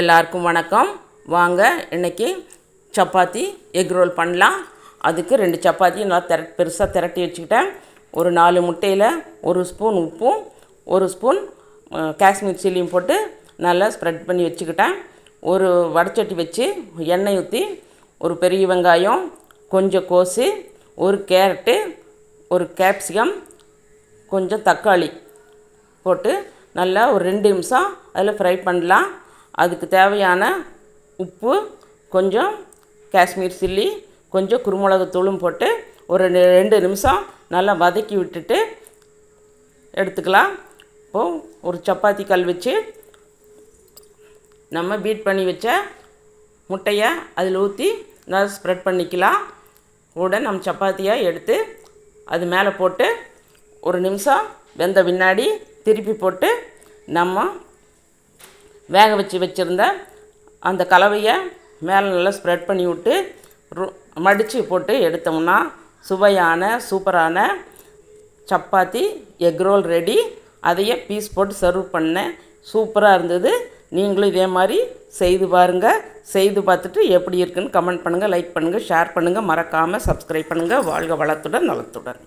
எல்லாருக்கும் வணக்கம். வாங்க இன்றைக்கி சப்பாத்தி எக் ரோல் பண்ணலாம். அதுக்கு ரெண்டு சப்பாத்தியும் நல்லா திர பெருசாக திரட்டி வச்சுக்கிட்டேன். ஒரு நாலு முட்டையில் ஒரு ஸ்பூன் உப்பும் ஒரு ஸ்பூன் காஷ்மீர் சில்லியும் போட்டு நல்லா ஸ்ப்ரெட் பண்ணி வச்சுக்கிட்டேன். ஒரு வடச்சட்டி வச்சு எண்ணெய் ஊற்றி ஒரு பெரிய வெங்காயம் கொஞ்சம் கோசு ஒரு கேரட்டு ஒரு கேப்சிகம் கொஞ்சம் தக்காளி போட்டு நல்லா ஒரு ரெண்டு நிமிஷம் அதில் ஃப்ரை பண்ணலாம். அதுக்கு தேவையான உப்பு கொஞ்சம் காஷ்மீர் சில்லி கொஞ்சம் குருமிளகு தூளும் போட்டு ஒரு ரெண்டு ரெண்டு நிமிஷம் நல்லா வதக்கி விட்டுட்டு எடுத்துக்கலாம். இப்போது ஒரு சப்பாத்தி கல் வச்சு நம்ம பீட் பண்ணி வச்ச முட்டையை அதில் ஊற்றி நல்லா ஸ்ப்ரெட் பண்ணிக்கலாம். கூட நம்ம சப்பாத்தியாக எடுத்து அது மேலே போட்டு ஒரு நிமிஷம் வெந்த பின்னாடி திருப்பி போட்டு நம்ம வேக வச்சு வச்சுருந்த அந்த கலவையை மேலே நல்லா ஸ்ப்ரெட் பண்ணி விட்டு மடித்து போட்டு எடுத்தோம்னா சுவையான சூப்பரான சப்பாத்தி எக் ரோல் ரெடி அதையே பீஸ் போட்டு சர்வ் பண்ணேன் சூப்பராக இருந்தது. நீங்களும் இதே மாதிரி செய்து பாருங்கள் செய்து பார்த்துட்டு எப்படி இருக்குன்னு கமெண்ட் பண்ணுங்கள் லைக் பண்ணுங்கள் ஷேர் பண்ணுங்கள் மறக்காமல் சப்ஸ்கிரைப் பண்ணுங்கள் வாழ்க வளத்துடன் நலத்துடன்.